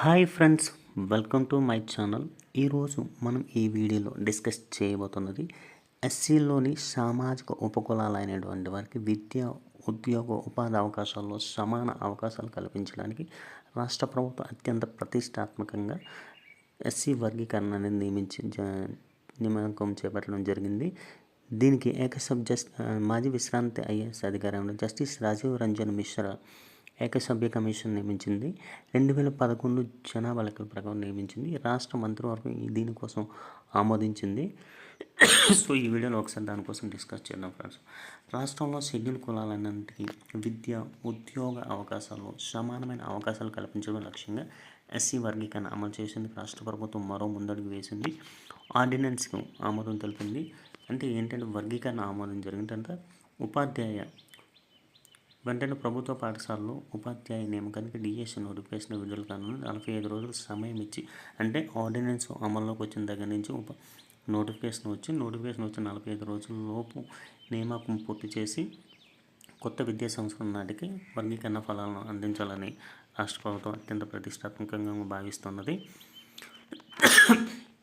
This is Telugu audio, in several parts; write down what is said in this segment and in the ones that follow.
Hi friends welcome to my channel. ఈరోజు మనం ఈ వీడియోలో డిస్కస్ చేయబోతున్నది ఎస్సీలోని సామాజిక ఉపకులాలైనటువంటి వారికి విద్య ఉద్యోగ ఉపాధి అవకాశాల్లో సమాన అవకాశాలు కల్పించడానికి రాష్ట్ర ప్రభుత్వం అత్యంత ప్రతిష్టాత్మకంగా ఎస్సీ వర్గీకరణ అనేది నియమించి జ- నియామకం చేపట్టడం జరిగింది. దీనికి ఏకసబ్ జస్ మాజీ విశ్రాంతి ఐఏఎస్ అధికారంలో జస్టిస్ రాజీవ్ రంజన్ మిశ్రా ఏకసభ్య కమిషన్ నియమించింది. రెండు వేల పదకొండు జనాభా లెక్కల ప్రకారం నియమించింది. రాష్ట్ర మంత్రివర్గం దీనికోసం ఆమోదించింది. సో ఈ వీడియోలో ఒకసారి దానికోసం డిస్కస్ చేద్దాం ఫ్రెండ్స్. రాష్ట్రంలో షెడ్యూల్ కులాలన్నింటికి విద్య ఉద్యోగ అవకాశాల్లో సమానమైన అవకాశాలు కల్పించడం లక్ష్యంగా ఎస్సీ వర్గీకరణ అమలు చేసేందుకు రాష్ట్ర ప్రభుత్వం మరో ముందడుగు వేసింది. ఆర్డినెన్స్కు ఆమోదం తెలిపింది. అంటే ఏంటంటే వర్గీకరణ ఆమోదం జరిగిందంటే ఉపాధ్యాయ వెంటనే ప్రభుత్వ పాఠశాలలో ఉపాధ్యాయ నియామకానికి డిఎస్ నోటిఫికేషన్ విడుదల కానుంది. నలభై ఐదు రోజులు సమయం ఇచ్చి అంటే ఆర్డినెన్స్ అమల్లోకి వచ్చిన దగ్గర నుంచి ఉప నోటిఫికేషన్ వచ్చి నోటిఫికేషన్ వచ్చి నలభై ఐదు రోజుల లోపు నియామకం పూర్తి చేసి కొత్త విద్యా సంవత్సరం నాటికి వర్గీకరణ ఫలాలను అందించాలని రాష్ట్ర ప్రభుత్వం అత్యంత ప్రతిష్టాత్మకంగా భావిస్తున్నది.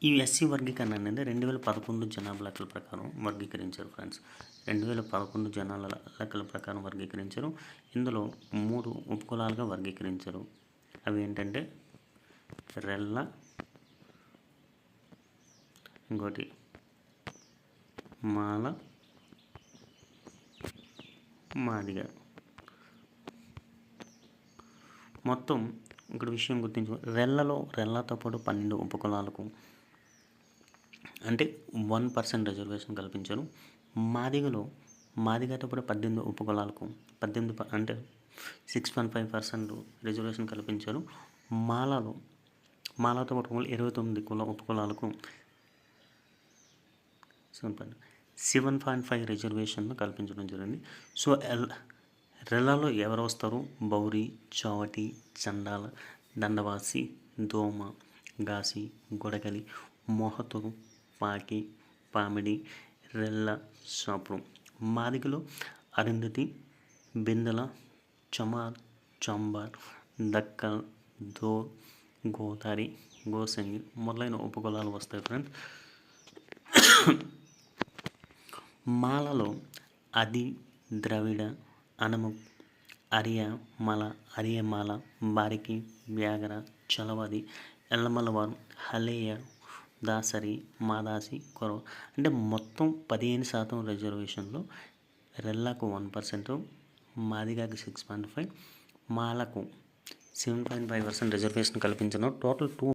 ఈ ఎస్సీ వర్గీకరణ అనేది రెండు వేల పదకొండు జనాభా లెక్కల ప్రకారం వర్గీకరించారు ఫ్రెండ్స్. రెండు వేల పదకొండు జనాల లెక్కల ప్రకారం వర్గీకరించారు. ఇందులో మూడు ఉపకులాలుగా వర్గీకరించారు. అవి ఏంటంటే రెల్ల ఇంకోటి మాల మాదిగ. మొత్తం ఇక్కడ విషయం గుర్తించు రెల్లలో రెల్లతో పాటు పన్నెండు ఉపకులాలకు అంటే వన్ పర్సెంట్ రిజర్వేషన్ కల్పించారు. మాదిగలో మాదిగతో పద్దెనిమిది ఉపకులాలకు పద్దెనిమిది ప- అంటే six point five percent reservation కల్పించారు. మాలలో మాలతో పాటు ఇరవై తొమ్మిది కుల ఉపకులాలకు seven point seven point five రిజర్వేషన్ను కల్పించడం జరిగింది. సో ఎల్ రెల్లాలో ఎవరు వస్తారు? బౌరి చావటి చండాల దండవాసి దోమ గాసి గొడగలి మొహతురు పాకి పామిడి రెల్ల సాపురం. మాదిగలో అరుంధతి బిందెల చమార్ చంబార్ దక్కల్ దో గోదారి గోసంగి మొదలైన ఉపకులాలు వస్తాయి ఫ్రెండ్స్ మాలలో అది ద్రవిడ అనము అరియ మల అరియమాల బారికి వ్యాగర చలవది ఎల్లమలవారు హలేయ దాసరి మాదాసి కొరవ అంటే మొత్తం పదిహేను శాతం రిజర్వేషన్లో రెల్లాకు వన్ పర్సెంట్ మాదిగాకి six point five మాలకు seven point five percent reservation కల్పించడం. Total two